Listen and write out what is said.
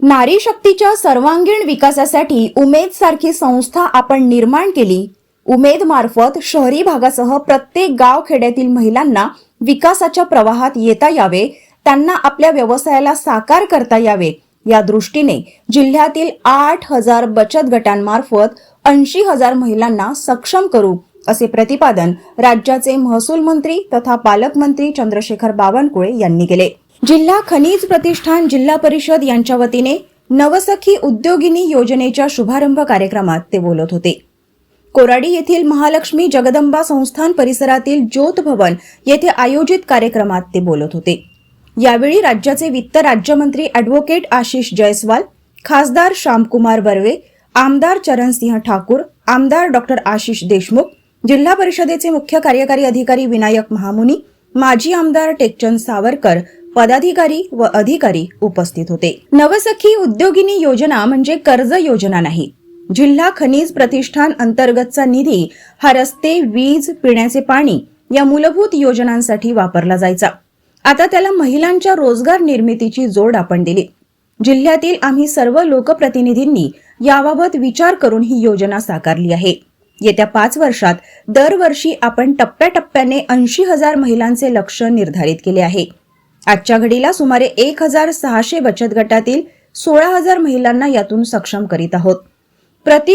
नारी शक्तीच्या सर्वांगीण विकासासाठी उमेद सारखी संस्था आपण निर्माण केली. उमेद मार्फत शहरी भागासह प्रत्येक गाव खेड्यातील महिलांना विकासाच्या प्रवाहात येता यावे त्यांना आपल्या व्यवसायाला साकार करता यावे. या दृष्टीने जिल्ह्यातील आठ हजार बचत गटांमार्फत ऐंशी हजार महिलांना सक्षम करू असे प्रतिपादन राज्याचे महसूल मंत्री तथा पालकमंत्री चंद्रशेखर बावनकुळे यांनी केले. जिल्हा खनिज प्रतिष्ठान जिल्हा परिषद यांच्या वतीने नवसखी उद्योगिनी योजनेच्या शुभारंभ कार्यक्रमात ते बोलत होते. कोराडी येथील महालक्ष्मी जगदंबा संस्थान परिसरातील ज्योत भवन येथे आयोजित कार्यक्रमात ते बोलत होते. यावेळी राज्याचे वित्त राज्यमंत्री अॅडव्होकेट आशिष जयस्वाल खासदार श्यामकुमार बर्वे आमदार चरणसिंह ठाकूर आमदार डॉक्टर आशिष देशमुख जिल्हा परिषदेचे मुख्य कार्यकारी अधिकारी विनायक महामुनी माजी आमदार टेकचंद सावरकर पदाधिकारी व अधिकारी उपस्थित होते. नवसखी उद्योगिनी योजना म्हणजे कर्ज योजना नाही. जिल्हा खनिज प्रतिष्ठान अंतर्गतचा निधी हा रस्ते वीज पिण्याचे पाणी या मूलभूत योजनांसाठी वापरला जायचा. आता त्याला महिलांच्या रोजगार निर्मितीची जोड आपण दिली. जिल्ह्यातील आम्ही सर्व लोकप्रतिनिधींनी याबाबत विचार करून ही योजना साकारली आहे. येत्या पाच वर्षात दरवर्षी आपण टप्प्याटप्प्याने ऐंशी हजार महिलांचे लक्ष निर्धारित केले आहे. आजच्या घडीला सुमारे एक हजार सहाशे बचत गटातील सोळा हजार महिलांना यातून सक्षम करीत आहोत. प्रति